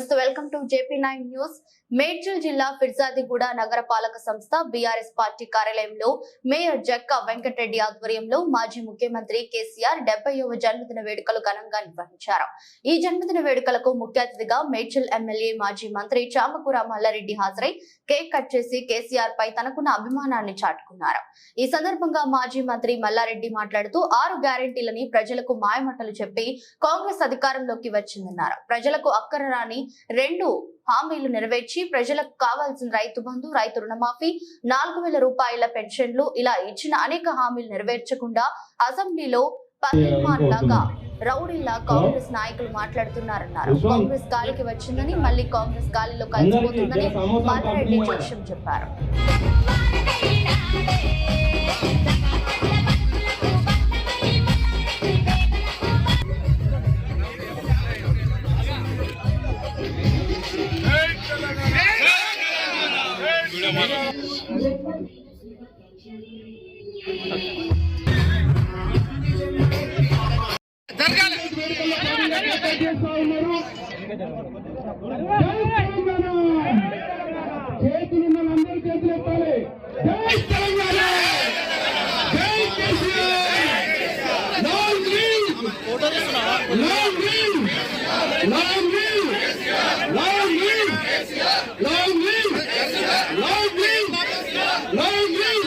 నమస్తే welcome to JP nine news. Medchal జిల్లా ఫిర్జాదిగూడ నగర పాలక సంస్థ బీఆర్ఎస్ పార్టీ కార్యాలయంలో మేయర్ జక్క వెంకటరెడ్డి ఆధ్వర్యంలో మాజీ ముఖ్యమంత్రి కేసీఆర్ డెబ్బైవ జన్మదిన వేడుకలు ఘనంగా నిర్వహించారు. ఈ జన్మదిన వేడుకలకు ముఖ్య అతిథిగా మేడ్చల్ ఎమ్మెల్యే మాజీ మంత్రి చామకూర మల్లారెడ్డి హాజరై కేక్ కట్ చేసి కేసీఆర్ పై తనకున్న అభిమానాన్ని చాటుకున్నారు. ఈ సందర్భంగా మాజీ మంత్రి మల్లారెడ్డి మాట్లాడుతూ ఆరు గ్యారంటీలని ప్రజలకు మాయమట్టలు చెప్పి కాంగ్రెస్ అధికారంలోకి వచ్చిందన్నారు. ప్రజలకు అక్కర రాని రెండు హామీలు నెరవేర్చి ప్రజలకు కావాల్సిన రైతు బంధు రైతు రుణమాఫీ నాలుగు వేల రూపాయల పెన్షన్లు ఇలా ఇచ్చిన అనేక హామీలు నెరవేర్చకుండా అసెంబ్లీలో పన్నెండు లాగా రౌడీల్లా కాంగ్రెస్ నాయకులు మాట్లాడుతున్నారన్నారు. కాంగ్రెస్ గాలికి వచ్చిందని మళ్ళీ కాంగ్రెస్ గాలిలో కలిసిపోతుందని జోష్యం చెప్పారు. చేతులు ఉన్న అందరూ చేతులు ఎత్తాలి జై తెలంగాణ జై KCR long live long live long live long live long live long live long live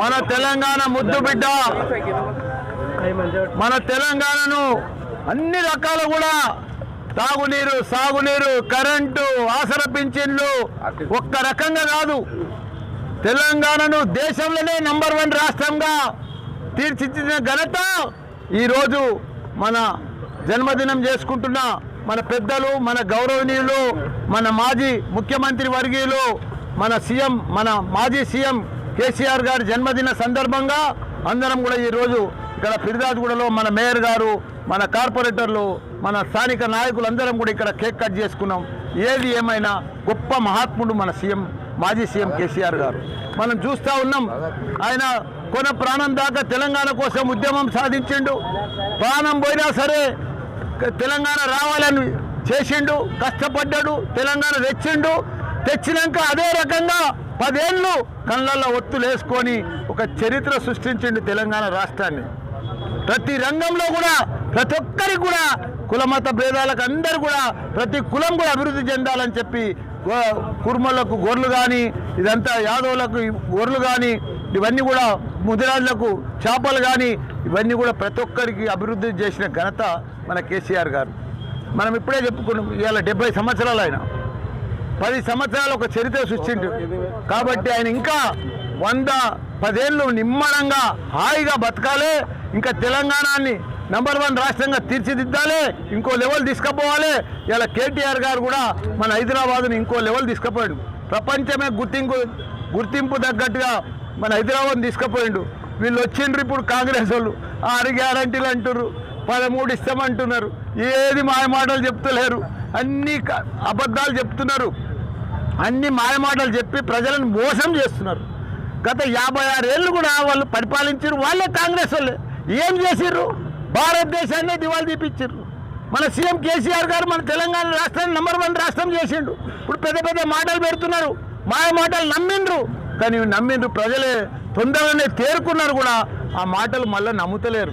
మన తెలంగాణ ముద్దు బిడ్డ. మన తెలంగాణను అన్ని రకాలు కూడా తాగునీరు సాగునీరు కరెంటు ఆసర పింఛన్లు ఒక్క రకంగా కాదు. తెలంగాణను దేశంలోనే నంబర్ వన్ రాష్ట్రంగా తీర్చిదిద్దిన ఘనత ఈరోజు మన జన్మదినం చేసుకుంటున్న మన పెద్దలు మన గౌరవనీయులు మన మాజీ ముఖ్యమంత్రి వర్గీయులు మన సీఎం మన మాజీ సీఎం కేసీఆర్ గారి జన్మదిన సందర్భంగా అందరం కూడా ఈరోజు ఇక్కడ ఫిర్దాజ్గూడలో మన మేయర్ గారు మన కార్పొరేటర్లు మన స్థానిక నాయకులు అందరం కూడా ఇక్కడ కేక్ కట్ చేసుకున్నాం. ఏది ఏమైనా గొప్ప మహాత్ముడు మన సీఎం మాజీ సీఎం కేసీఆర్ గారు. మనం చూస్తూ ఉన్నాం ఆయన కొన ప్రాణం దాకా తెలంగాణ కోసం ఉద్యమం సాధించిండు. ప్రాణం పోయినా సరే తెలంగాణ రావాలని చేసిండు కష్టపడ్డాడు తెలంగాణ తెచ్చిండు. తెచ్చినాక అదే రకంగా పదేళ్ళు కళ్ళల్లో ఒత్తులేసుకొని ఒక చరిత్ర సృష్టించింది తెలంగాణ రాష్ట్రాన్ని. ప్రతి రంగంలో కూడా ప్రతి ఒక్కరికి కూడా కులమత భేదాలకు అందరు కూడా ప్రతి కులం కూడా అభివృద్ధి చెందాలని చెప్పి కుర్మలకు గొర్రెలు కానీ ఇదంతా యాదవులకు గొర్రెలు కానీ ఇవన్నీ కూడా ముదిరాజులకు చేపలు కానీ ఇవన్నీ కూడా ప్రతి ఒక్కరికి అభివృద్ధి చేసిన ఘనత మన కేసీఆర్ గారు. మనం ఇప్పుడే చెప్పుకున్నాం ఇవాళ డెబ్బై సంవత్సరాలు అయినా పది సంవత్సరాలు ఒక చరిత్ర సృష్టించు. కాబట్టి ఆయన ఇంకా వంద పదేళ్ళు నిమ్మడంగా హాయిగా బతకాలి ఇంకా తెలంగాణని నంబర్ వన్ రాష్ట్రంగా తీర్చిదిద్దాలి ఇంకో లెవెల్ తీసుకుపోవాలి. ఇలా కేటీఆర్ గారు కూడా మన హైదరాబాద్ని ఇంకో లెవెల్ తీసుకుపోయాడు. ప్రపంచమే గుర్తింపు గుర్తింపు తగ్గట్టుగా మన హైదరాబాద్ తీసుకుపోయిండు. వీళ్ళు వచ్చిండ్రు ఇప్పుడు కాంగ్రెస్ వాళ్ళు. ఆరు గ్యారంటీలు అంటున్నారు పదమూడు ఇస్తామంటున్నారు. ఏది మాయమాటలు చెప్తలేరు. అన్ని అబద్ధాలు చెప్తున్నారు. అన్ని మాయమాటలు చెప్పి ప్రజలను మోసం చేస్తున్నారు. గత యాభై ఆరేళ్ళు కూడా వాళ్ళు పరిపాలించారు. వాళ్ళే కాంగ్రెస్ వాళ్ళే. ఏం చేసిర్రు? భారతదేశాన్ని దివాళ తీపిచ్చారు. మన సీఎం కేసీఆర్ గారు మన తెలంగాణ రాష్ట్రాన్ని నెంబర్ వన్ రాష్ట్రం చేసిండు. ఇప్పుడు పెద్ద పెద్ద మాటలు పెడుతున్నారు. మాయ మాటలు నమ్మిండ్రు. కానీ నమ్మిండ్రు ప్రజలే తొందరగానే తేరుకున్నారు కూడా. ఆ మాటలు మళ్ళీ నమ్ముతలేరు.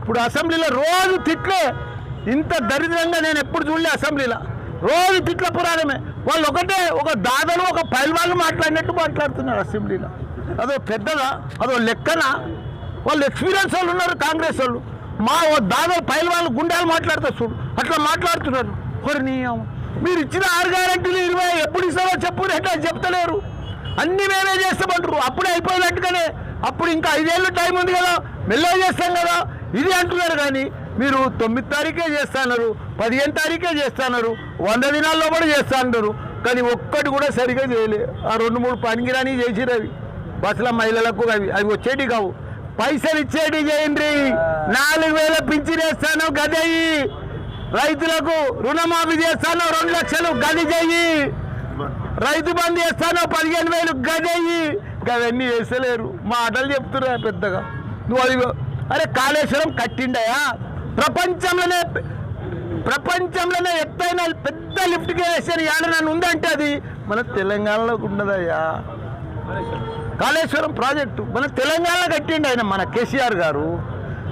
ఇప్పుడు అసెంబ్లీలో రోజు తిట్లే. ఇంత దరిద్రంగా నేను ఎప్పుడు చూడలే అసెంబ్లీలో. రోజు తిట్ల పురాణమే. వాళ్ళు ఒకటే ఒక దాదాలు ఒక పైల్వాళ్ళు మాట్లాడినట్టు మాట్లాడుతున్నారు అసెంబ్లీలో. అదో పెద్దదా? అదో లెక్కన? వాళ్ళు ఎక్స్పీరియన్స్ వాళ్ళు ఉన్నారు కాంగ్రెస్ వాళ్ళు. మా ఓ దాదాపు పైల్వాళ్ళు గుండాలు మాట్లాడతారు చూడు. అట్లా మాట్లాడుతున్నారు. ఒకరి నియమం మీరు ఇచ్చిన ఆరు గ్యారంటీలు ఇరవై ఎప్పుడు ఇస్తారో చెప్పు ఎట్లా చెప్తలేరు. అన్ని మేమే చేస్తామంటారు అప్పుడే అయిపోయినట్టుగానే అప్పుడు ఇంకా ఐదేళ్ళు టైం ఉంది కదా మెల్లగా చేస్తాం కదా. ఇది అంటున్నారు కానీ మీరు తొమ్మిది తారీఖే చేస్తున్నారు పదిహేను తారీఖే చేస్తున్నారు వంద దినాల్లో కూడా చేస్తా అంటారు కానీ ఒక్కటి కూడా సరిగా చేయలే. ఆ రెండు మూడు పనికిరాని చేసిరు అవి. బస్సుల మహిళలకు అవి. అవి వచ్చేటి కావు. పైసలు ఇచ్చేటి చేయండి. నాలుగు వేల పింఛన్ వేస్తాను గదయ్యి రైతులకు రుణమాఫీ చేస్తాను రెండు లక్షలు గది చెయ్యి. రైతు బంధు చేస్తాను పదిహేను వేలు గదయ్యి గవన్నీ వేసలేరు మాటలు చెప్తున్నా పెద్దగా. నువ్వు అది అరే కాళేశ్వరం కట్టిండయా? ప్రపంచంలోనే ప్రపంచంలోనే ఎత్తైన పెద్ద లిఫ్ట్కి వేసారు ఏడనన్ను ఉందంటే అది మన తెలంగాణలోకి ఉన్నదయ్యా. కాళేశ్వరం ప్రాజెక్టు. మన తెలంగాణ కట్టిండు ఆయన మన కేసీఆర్ గారు.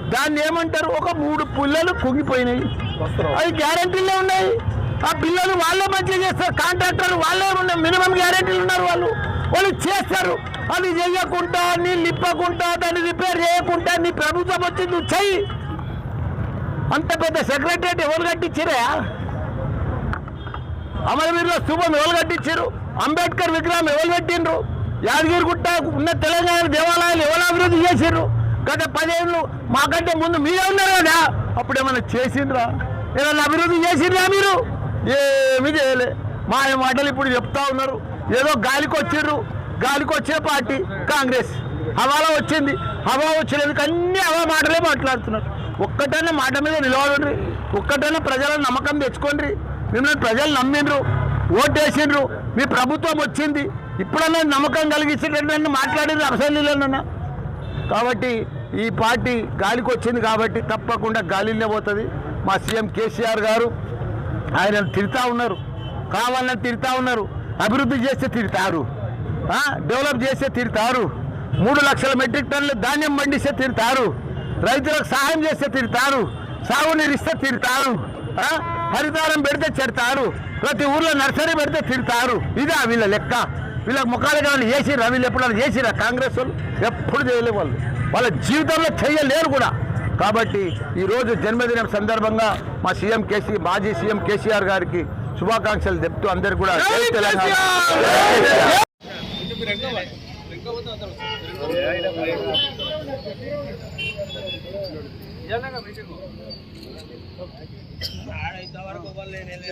దాన్ని ఏమంటారు? ఒక మూడు పుల్లలు కుంగిపోయినాయి. అవి గ్యారంటీలే ఉన్నాయి. ఆ పిల్లలు వాళ్ళే మంచిగా చేస్తారు. కాంట్రాక్టర్ వాళ్ళే ఉన్నాయి మినిమం గ్యారంటీలు ఉన్నారు వాళ్ళు. వాళ్ళు చేస్తారు. అది చెయ్యకుండా నీళ్ళు ఇప్పకుండా దాన్ని రిపేర్ చేయకుండా నీ ప్రభుత్వం వచ్చి నువ్వు చెయ్యి. అంత పెద్ద సెక్రటరియట్ ఎవరు కట్టించిరా అమరవీరుల స్థూపం ఎవరు కట్టించారు అంబేద్కర్ విగ్రహం ఎవరు పెట్టిండ్రు? యాదగిరిగుట్ట ఉన్న తెలంగాణ దేవాలయాలు ఎవరు అభివృద్ధి చేసిండ్రు గత పదేళ్ళు మాకంటే ముందు మీరే ఉన్నారు కదా. అప్పుడు ఏమైనా చేసిండ్రా? ఏమైనా అభివృద్ధి చేసిండ్రా మీరు? ఏమీ చేయలే. మా మాటలు ఇప్పుడు చెప్తా ఉన్నారు. ఏదో గాలికి వచ్చిర్రు. గాలికి వచ్చే పార్టీ కాంగ్రెస్. హవాలో వచ్చింది. హవా వచ్చినందుకు అన్ని హవా మాటలే మాట్లాడుతున్నారు. ఒక్కటైనా మాట మీద నిలబడండి ఒక్కటైనా ప్రజల నమ్మకం తెచ్చుకోండి మిమ్మల్ని ప్రజలు నమ్మిండ్రు ఓటేసిండ్రు. మీ ప్రభుత్వం వచ్చింది. ఇప్పుడన్నా నమ్మకం కలిగించేటట్టు మాట్లాడిండ్రు అసెంబ్లీలోనన్నా కాబట్టి ఈ పార్టీ గాలికి వచ్చింది కాబట్టి తప్పకుండా గాలిలో పోతుంది. మా సీఎం కేసీఆర్ గారు ఆయన తిడతా ఉన్నారు. కావాలని తిడతా ఉన్నారు. అభివృద్ధి చేస్తే తిడతారు. డెవలప్ చేస్తే తిడతారు. మూడు లక్షల మెట్రిక్ టన్నులు ధాన్యం పండిస్తే తిడతారు. రైతులకు సహాయం చేస్తే తిడతారు సాగునీరు ఇస్తే తిడతారు ఆ, హరితారం పెడితే చెడతారు ప్రతి ఊర్లో నర్సరీ పెడితే తిడతారు ఇదా వీళ్ళ లెక్క. వీళ్ళ ముఖాలు కానీ చేసిరా వీళ్ళు ఎప్పుడైనా చేసిరా కాంగ్రెస్ వాళ్ళు? ఎప్పుడు చేయలే వాళ్ళు. వాళ్ళ జీవితంలో చేయలేరు కూడా. కాబట్టి ఈరోజు జన్మదినం సందర్భంగా మా సీఎం కేసీ మాజీ సీఎం కేసీఆర్ గారికి శుభాకాంక్షలు చెప్తూ అందరికి కూడా తెలంగాణ. ఆడ ఇంతవరకు వాళ్ళు నేను